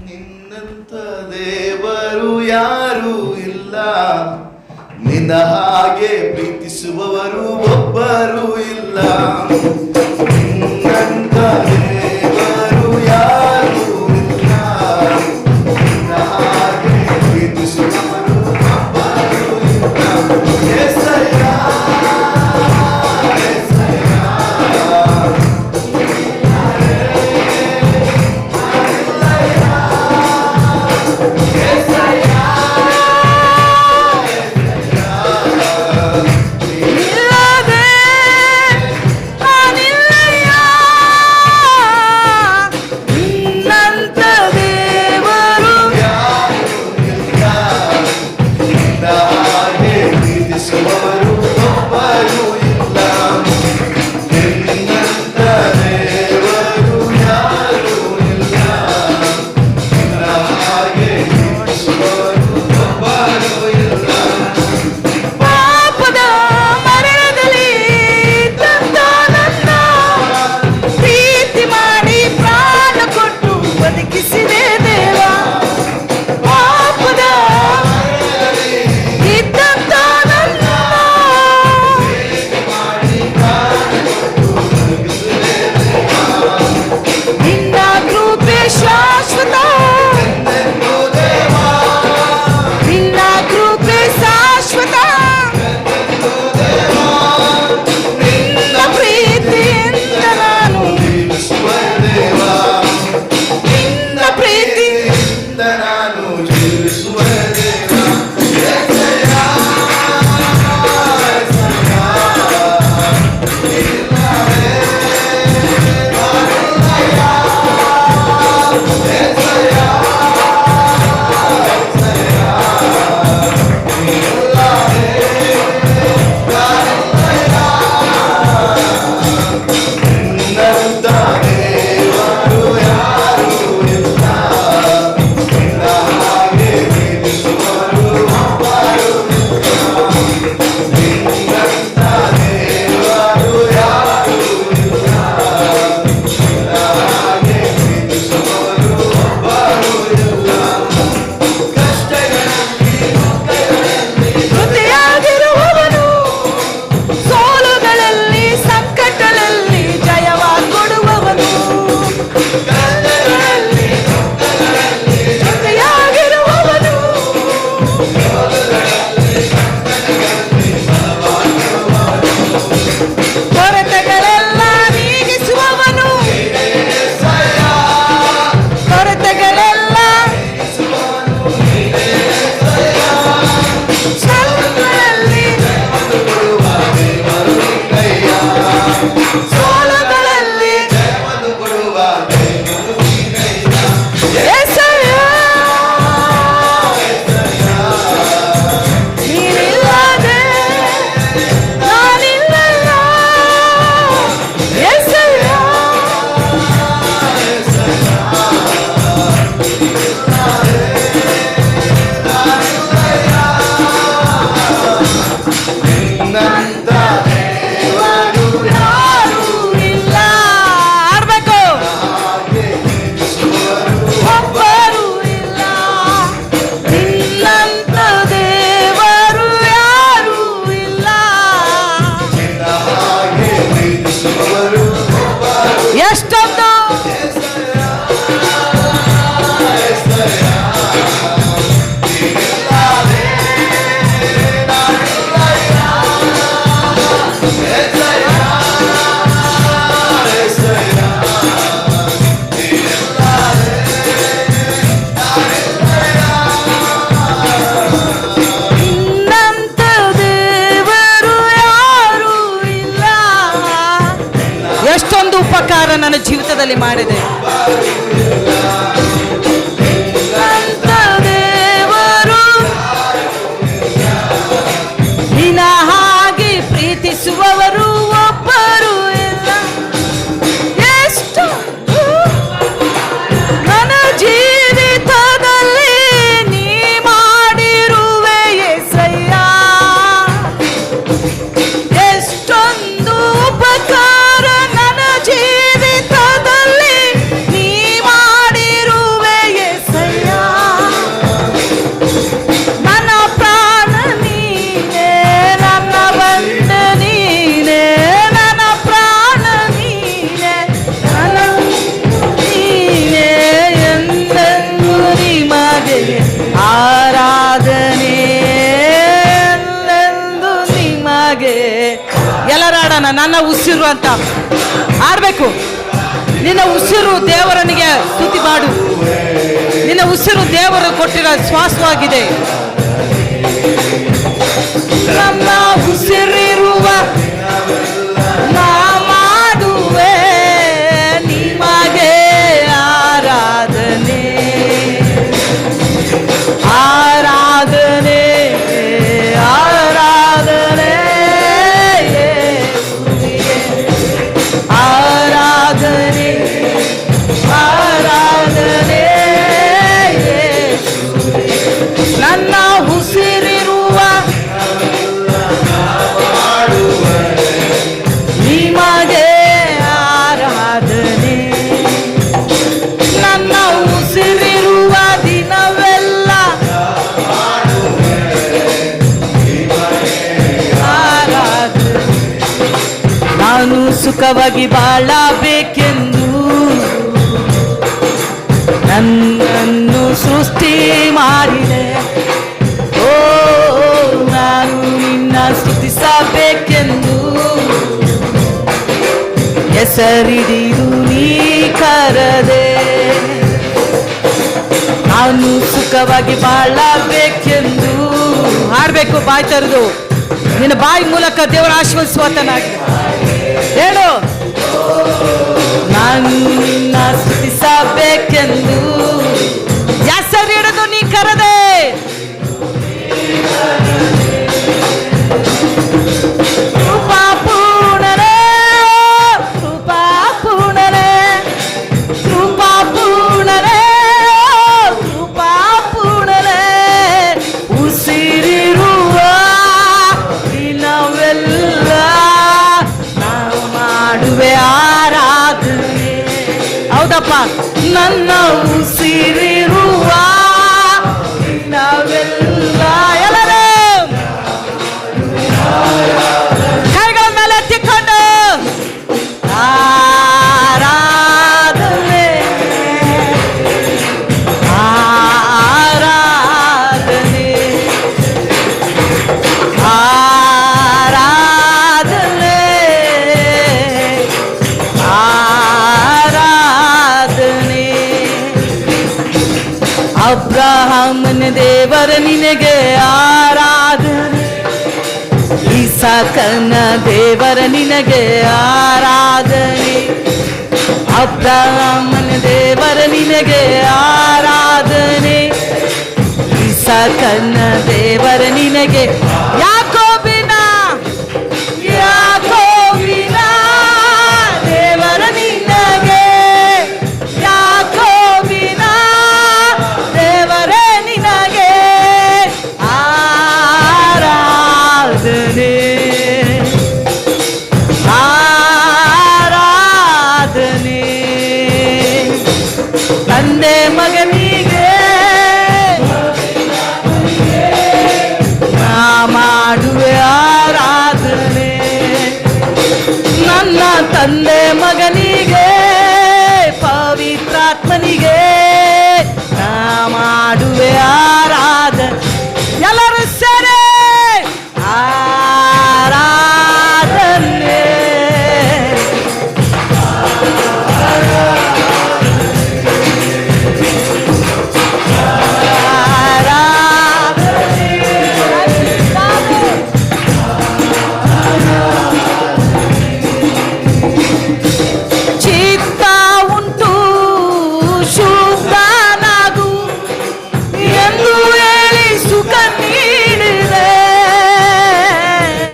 ನಿನ್ನಂತ ದೇವರು ಯಾರೂ ಇಲ್ಲ. ನಿನ್ನ ಹಾಗೆ ಪ್ರೀತಿಸುವವರು ಒಬ್ಬರು ಇಲ್ಲ. ನನ್ನ ಉಸಿರು ಅಂತ. ಆಡ್ಬೇಕು ನಿನ್ನ ಉಸಿರು ದೇವರನಿಗೆ ಸ್ತುತಿ ಮಾಡು. ನಿನ್ನ ಉಸಿರು ದೇವರು ಕೊಟ್ಟಿರೋ ಶ್ವಾಸವಾಗಿದೆ. ನನ್ನ ಉಸಿರಿರುವ ಸುಖವಾಗಿ ಬಾಳಬೇಕೆಂದು ನನ್ನನ್ನು ಸೃಷ್ಟಿ ಮಾಡಿದೆ. ಓ ನಾನು ನಿನ್ನ ಸ್ತುತಿಸಬೇಕೆಂದು ಹೆಸರಿಡಿದು ನೀ ಕರದೆ. ನಾನು ಸುಖವಾಗಿ ಬಾಳಬೇಕೆಂದು ಹಾಡ್ಬೇಕು ಬಾಯಿ ತರದು. ನಿನ್ನ ಬಾಯಿ ಮೂಲಕ ದೇವರ ಆಶೀರ್ವದಿಸುವತನಾಗಿ ಇಸಾಕನ ದೇವರ ನಿನಗೆ ಆರಾಧನೆ. ಅಬ್ರಹಾಮನ ದೇವರ ನಿನಗೆ ಆರಾಧನೆ. ಸಾಕನ ದೇವರ ನಿನಗೆ ಯಾಕೋ ತಂದೆ ಮಗನಿಗೆ. ನಾ ಮಾಡುವೆ ಆರಾಧನೆ. ನನ್ನ ತಂದೆ